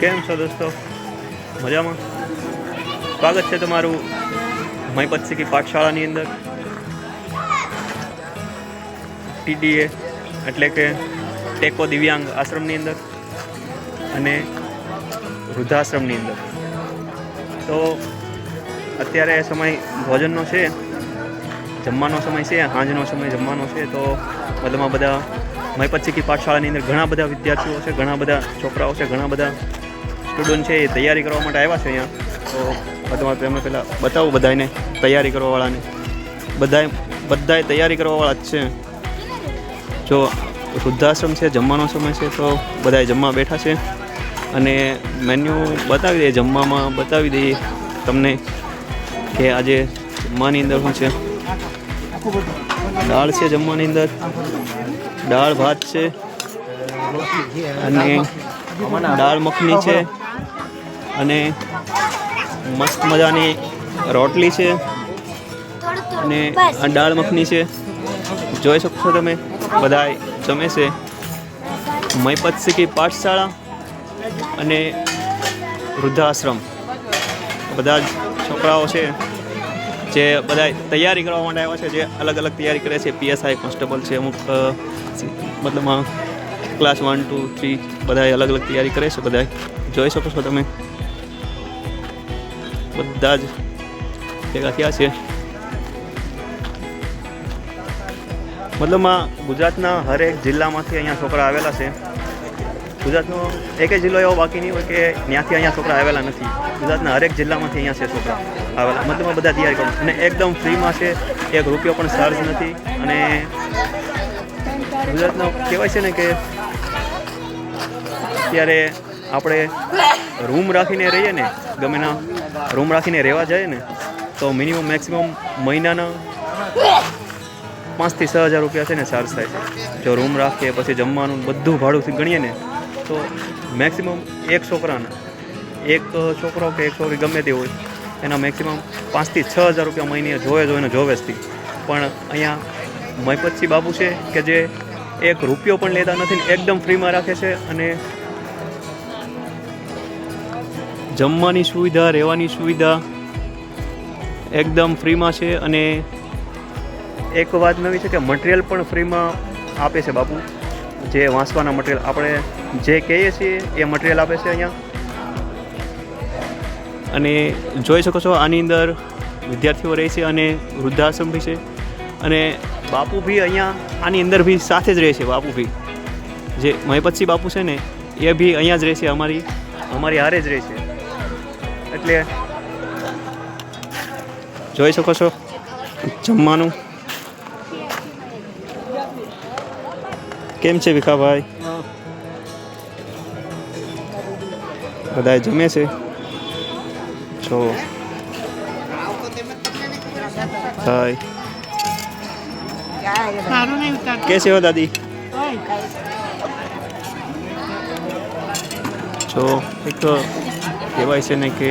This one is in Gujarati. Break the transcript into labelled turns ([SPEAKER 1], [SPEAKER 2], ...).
[SPEAKER 1] કેમ છો દોસ્તો? મજામાં? સ્વાગત છે તમારું મહીપત શીખી પાઠશાળાની અંદર. ટીડીએ, એટલે કે ટેકો દિવ્યાંગ આશ્રમની અંદર અને વૃદ્ધાશ્રમની અંદર. તો અત્યારે સમય ભોજનનો છે, જમવાનો સમય છે, સાંજનો સમય જમવાનો છે, તો બધામાં બધા મહીપત કી પાઠશાળાની અંદર ઘણા બધા વિદ્યાર્થીઓ છે, ઘણા બધા છોકરાઓ છે, ઘણા બધા સ્ટુડન્ટ છે, એ તૈયારી કરવા માટે આવ્યા છે અહીંયા. તો તમારે તમે પહેલાં બતાવું બધાને તૈયારી કરવાવાળાને. બધાએ બધાએ તૈયારી કરવાવાળા જ છે. જો વૃદ્ધાશ્રમ છે, જમવાનો સમય છે, તો બધાએ જમવા બેઠા છે. અને મેન્યુ બતાવી દઈએ, જમવામાં બતાવી દઈએ તમને કે આજે જમવાની અંદર શું છે. દાળ છે જમવાની અંદર. દાળ, ભાત છે. અને દાળ મખની છે. અને મસ્ત મજાની રોટલી છે. અને આ દાળ મખની છે. જોઈ શકો તમે બધા જમે છે. મહીપત શીખી પાઠશાળા અને વૃદ્ધાશ્રમ. બધા જ છોકરાઓ છે. જે બધા તૈયારી કરવા માટે આવ્યા છે, જે અલગ અલગ તૈયારી કરે છે. પીએસઆઈ કોન્સ્ટેબલ છે, અમુક મતલબમાં ક્લાસ વન ટુ થ્રી બધા અલગ અલગ તૈયારી કરે છે બધા જોઈ શકો છો તમે. બધા જ ભેગા થયા છે. મતલબમાં ગુજરાતના હરેક જિલ્લામાંથી અહીંયા છોકરા આવેલા છે. ગુજરાતનો એક જિલ્લો એવો બાકી નહીં હોય કે ત્યાંથી અહીંયા છોકરા આવેલા નથી. ગુજરાતના હરેક જિલ્લામાંથી અહીંયા છે છોકરા આવેલા. મતલબ બધા તૈયારી કરો અને એકદમ ફ્રીમાં છે. એક રૂપિયો પણ ચાર્જ નથી. અને ગુજરાતનો કહેવાય છે ને કે અત્યારે આપણે રૂમ રાખીને રહીએ ને, ગમે ના રૂમ રાખીને રહેવા જઈએ ને, તો મિનિમમ મેક્સિમમ મહિનાના પાંચથી છ હજાર રૂપિયા છે ને ચાર્જ થાય છે. જો રૂમ રાખીએ, પછી જમવાનું, બધું ભાડું ગણીએ ને તો મેક્સિમમ એક છોકરાને, એક છોકરો કે એક છોકરી ગમે તે હોય, એના મેક્સિમમ પાંચથી છ હજાર રૂપિયા મહિને જોવે જોઈને જોવે જ પણ અહીંયા મયપતસિંહ બાબુ છે કે જે એક રૂપિયો પણ લેતા નથી ને એકદમ ફ્રીમાં રાખે છે અને જમવાની સુવિધા, રહેવાની સુવિધા એકદમ ફ્રીમાં છે અને એક વાત નવી છે કે મટીરિયલ પણ ફ્રીમાં આપે છે બાપુ. જે વાંચવાના મટીરિયલ આપણે જે કહીએ છીએ એ મટીરિયલ આપે છે અહીંયા. અને જોઈ શકો છો આની અંદર વિદ્યાર્થીઓ રહે છે અને વૃદ્ધાશ્રમ બી છે. અને બાપુ બી અહીંયા આની અંદર બી સાથે જ રહે છે, બાપુ બી જે મહીપતસિંહ બાપુ છે ને, એ બી અહીંયા જ રહે છે અમારી અમારી હારે જ રહે છે. એટલે જોઈ શકો છો જમવાનું. કેમ છે વિખાભાઈ બધા જમે છે? છો
[SPEAKER 2] કે
[SPEAKER 1] છે હો દાદી? છો એક કહેવાય છે ને કે